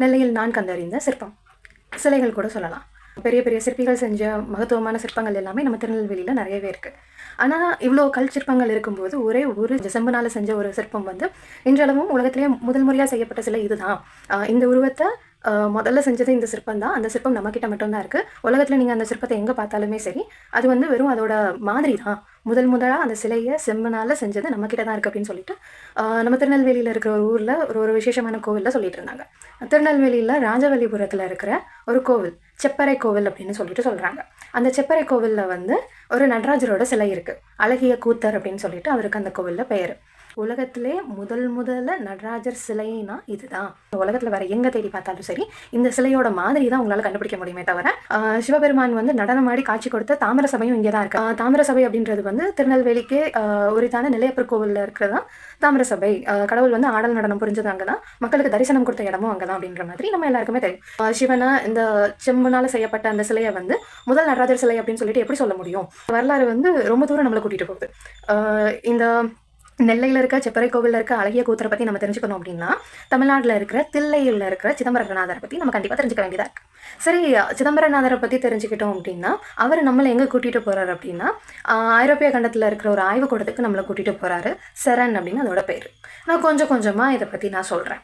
நெல்லையில் நான் கண்டறிந்த சிற்பம். சிலைகள் கூட சொல்லலாம். பெரிய பெரிய சிற்பிகள் செஞ்ச மகத்துவமான சிற்பங்கள் எல்லாமே நம்ம திருநெல்வேலியில் நிறையவே இருக்குது ஆனால் இவ்வளோ கல் சிற்பங்கள் இருக்கும்போது ஒரே ஒரு செம்புனால் செஞ்ச ஒரு சிற்பம் வந்து இன்றளவும் உலகத்திலேயே முதல் முறையாக செய்யப்பட்ட சிலை இதுதான். இந்த உருவத்தை முதல்ல செஞ்சது இந்த சிற்பம் தான். அந்த சிற்பம் நம்மக்கிட்ட மட்டும்தான் இருக்குது உலகத்தில் நீங்கள் அந்த சிற்பத்தை எங்கே பார்த்தாலுமே சரி அது வந்து வெறும் அதோட மாதிரி தான். முதல் முதலாக அந்த சிலையை செம்மனால் செஞ்சது நம்மக்கிட்ட தான் இருக்குது அப்படின்னு சொல்லிட்டு நம்ம திருநெல்வேலியில் இருக்கிற ஒரு ஊரில் ஒரு ஒரு விசேஷமான கோவிலில் சொல்லிட்டு இருந்தாங்க. திருநெல்வேலியில் ராஜவல்லிபுரத்தில் இருக்கிற ஒரு கோவில் செப்பறை கோவில் அப்படின்னு சொல்லிட்டு சொல்கிறாங்க அந்த செப்பறை கோவிலில் வந்து ஒரு நடராஜரோட சிலை இருக்குது அழகிய கூத்தர் அப்படின்னு சொல்லிட்டு அவருக்கு அந்த கோவிலில் பெயர். உலகத்திலே முதல் முதல்ல நடராஜர் சிலைனா இதுதான். உலகத்தில் வேற எங்கே தேடி பார்த்தாலும் சரி இந்த சிலையோட மாதிரி தான் உங்களால் கண்டுபிடிக்க முடியுமே தவிர சிவபெருமான் வந்து நடனமாடி காட்சி கொடுத்த தாமிர சபையும் இங்கே தான் இருக்கு தாமிர சபை அப்படின்றது வந்து திருநெல்வேலிக்கு உரித்தான நிலையப்பர் கோவிலில் இருக்கிறதா தாமிர சபை. கடவுள் வந்து ஆடல் நடனம் புரிஞ்சது அங்கே தான் மக்களுக்கு தரிசனம் கொடுத்த இடமும் அங்கே தான் அப்படின்ற மாதிரி நம்ம எல்லாருக்குமே தெரியும். ஆஹ் சிவனை இந்த செம்புனால செய்யப்பட்ட அந்த சிலையை வந்து முதல் நடராஜர் சிலை அப்படின்னு சொல்லிட்டு எப்படி சொல்ல முடியும்? வரலாறு வந்து ரொம்ப தூரம் நம்மளை கூட்டிகிட்டு போகுது. இந்த நெல்லையில் இருக்க செப்பரை கோவிலில் இருக்க அழகிய கூத்தரை பற்றி நம்ம தெரிஞ்சுக்கணும் அப்படின்னா தமிழ்நாட்டில் இருக்கிற தில்லையில் இருக்கிற சிதம்பரநாதரை பற்றி நம்ம கண்டிப்பாக தெரிஞ்சுக்க வேண்டியதாக இருக்குது சரி சிதம்பரநாதரை பற்றி தெரிஞ்சுக்கிட்டோம் அப்படின்னா அவர் நம்மளை எங்கே கூட்டிகிட்டு போகிறாரு அப்படின்னா ஐரோப்பிய கண்டத்தில் இருக்கிற ஒரு ஆய்வுக்கூடத்துக்கு நம்மளை கூட்டிகிட்டு போகிறாரு சரண் அப்படின்னு அதோட பேர். நான் கொஞ்சம் கொஞ்சமாக இதை பற்றி நான் சொல்கிறேன்